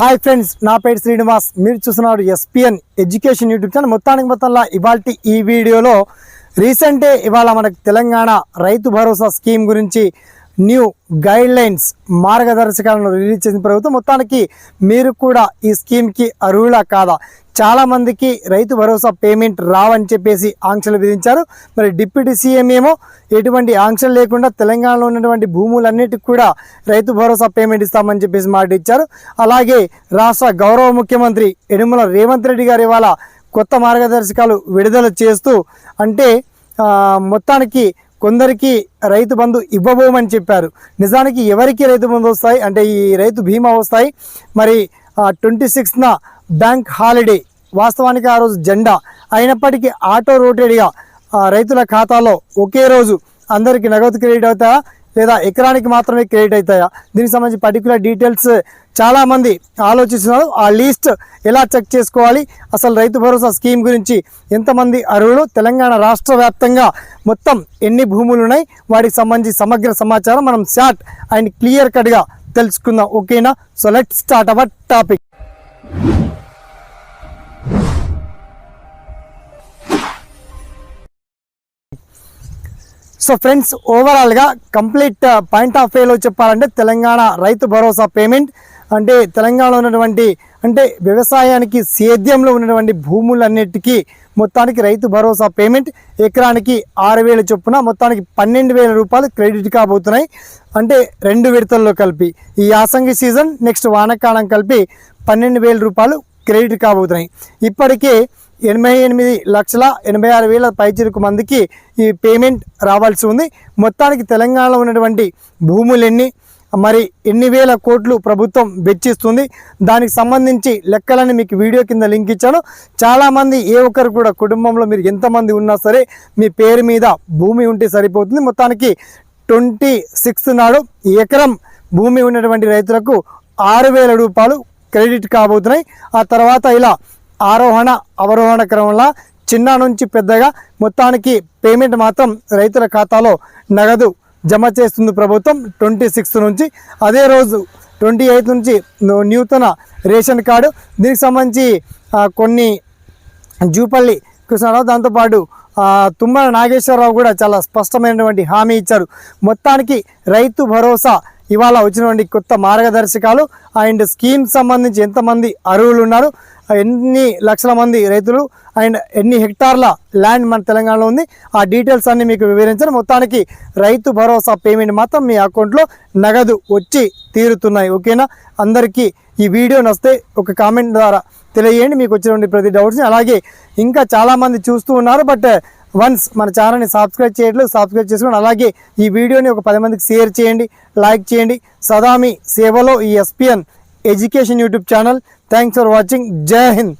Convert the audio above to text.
Hi friends నా పేరు శ్రీనివాస్. మీరు చూస్తున్నారు ఎస్పిఎన్ ఎడ్యుకేషన్ యూట్యూబ్ ఛానల్. మొత్తానికి మొత్తంలో ఇవాళ ఈ వీడియోలో రీసెంటే ఇవాళ మనకు తెలంగాణ రైతు భరోసా స్కీమ్ గురించి న్యూ గైడ్ లైన్స్ మార్గదర్శకాలను రిలీజ్ చేసిన ప్రభుత్వం. మొత్తానికి మీరు కూడా ఈ స్కీమ్కి అర్హులా కాదా? చాలామందికి రైతు భరోసా పేమెంట్ రావని చెప్పేసి ఆంక్షలు విధించారు. మరి డిప్యూటీ సీఎం ఏమో ఎటువంటి ఆంక్షలు లేకుండా తెలంగాణలో ఉన్నటువంటి భూములన్నిటికి కూడా రైతు భరోసా పేమెంట్ ఇస్తామని చెప్పేసి మాట ఇచ్చారు. అలాగే రాష్ట్ర గౌరవ ముఖ్యమంత్రి యనుమల రేవంత్ రెడ్డి గారు ఇవాళ కొత్త మార్గదర్శకాలు విడుదల చేస్తూ అంటే మొత్తానికి కొందరికి రైతు బంధు ఇవ్వబోమని చెప్పారు. నిజానికి ఎవరికి రైతు బంధు వస్తాయి? అంటే ఈ రైతు బీమా వస్తాయి. మరి ట్వంటీ సిక్స్త్న బ్యాంక్ హాలిడే. వాస్తవానికి ఆ రోజు జెండా. అయినప్పటికీ ఆటో రోటెడ్గా రైతుల ఖాతాలో ఒకే రోజు అందరికీ నగదు క్రెడిట్ అవుతా లేదా ఎకరానికి మాత్రమే క్రెడిట్ అవుతాయా? దీనికి సంబంధించి పర్టికులర్ డీటెయిల్స్ చాలామంది ఆలోచిస్తున్నారు. ఆ లీస్ట్ ఎలా చెక్ చేసుకోవాలి? అసలు రైతు భరోసా స్కీమ్ గురించి ఎంతమంది అర్హులు? తెలంగాణ రాష్ట్ర వ్యాప్తంగా మొత్తం ఎన్ని భూములు ఉన్నాయి? వాటికి సంబంధించి సమగ్ర సమాచారం మనం షార్ట్ అండ్ క్లియర్ కట్గా తెలుసుకుందాం. ఓకేనా? So let start our topic so friends ఓవరాల్గా కంప్లీట్ పాయింట్ ఆఫ్ వేలో చెప్పాలంటే తెలంగాణ రైతు భరోసా పేమెంట్ అంటే తెలంగాణలో ఉన్నటువంటి అంటే వ్యవసాయానికి సేద్యంలో ఉన్నటువంటి భూములన్నిటికీ మొత్తానికి రైతు భరోసా పేమెంట్ ఎకరానికి ఆరు వేల చొప్పున మొత్తానికి పన్నెండు వేల రూపాయలు క్రెడిట్ కాబోతున్నాయి. అంటే రెండు విడతల్లో కలిపి ఈ యాసంగి సీజన్ నెక్స్ట్ వానకాలం కలిపి పన్నెండు వేల రూపాయలు క్రెడిట్ కాబోతున్నాయి. ఇప్పటికే ఎనభై ఎనిమిది లక్షల ఎనభై ఆరు వేల పైచిరుకు మందికి ఈ పేమెంట్ రావాల్సి ఉంది. మొత్తానికి తెలంగాణలో ఉన్నటువంటి భూములెన్ని మరి ఎన్ని వేల కోట్లు ప్రభుత్వం వెచ్చిస్తుంది దానికి సంబంధించి లెక్కలని మీకు వీడియో కింద లింక్ ఇచ్చాను. చాలామంది ఏ ఒక్కరు కూడా కుటుంబంలో మీరు ఎంతమంది ఉన్నా సరే మీ పేరు మీద భూమి ఉంటే సరిపోతుంది. మొత్తానికి ట్వంటీ సిక్స్త్ నాడు ఎకరం భూమి ఉన్నటువంటి రైతులకు ఆరు వేల రూపాయలు క్రెడిట్ కాబోతున్నాయి. ఆ తర్వాత ఇలా ఆరోహణ అవరోహణ క్రమంలో చిన్న నుంచి పెద్దగా మొత్తానికి పేమెంట్ మాత్రం రైతుల ఖాతాలో నగదు జమ చేస్తుంది ప్రభుత్వం ట్వంటీ సిక్స్త్ నుంచి. అదే రోజు ట్వంటీ ఎయిత్ నుంచి నూతన రేషన్ కార్డు. దీనికి సంబంధించి కొన్ని జూపల్లి కృష్ణారావు దాంతోపాటు తుమ్మల నాగేశ్వరరావు కూడా చాలా స్పష్టమైనటువంటి హామీ ఇచ్చారు. మొత్తానికి రైతు భరోసా ఇవాళ వచ్చినటువంటి కొత్త మార్గదర్శకాలు అండ్ స్కీమ్ సంబంధించి ఎంతమంది అర్హులు ఉన్నారు ఎన్ని లక్షల మంది రైతులు అండ్ ఎన్ని హెక్టార్ల ల్యాండ్ మన తెలంగాణలో ఉంది ఆ డీటెయిల్స్ అన్ని మీకు వివరించాను. మొత్తానికి రైతు భరోసా పేమెంట్ మాత్రం మీ అకౌంట్లో నగదు వచ్చి తీరుతున్నాయి ఓకేనా? అందరికీ ఈ వీడియో నస్తే ఒక కామెంట్ ద్వారా తెలియజేయండి మీకు వచ్చినటువంటి ప్రతి డౌట్స్ని. అలాగే ఇంకా చాలామంది చూస్తూ ఉన్నారు బట్ వన్స్ మన ఛానల్ని సబ్స్క్రైబ్ చేయట్లేదు సబ్స్క్రైబ్ చేసుకోండి. అలాగే ఈ వీడియోని ఒక పది మందికి షేర్ చేయండి లైక్ చేయండి. సదామి సేవలో ఈ SPN education YouTube channel. Thanks for watching. జై హింద్.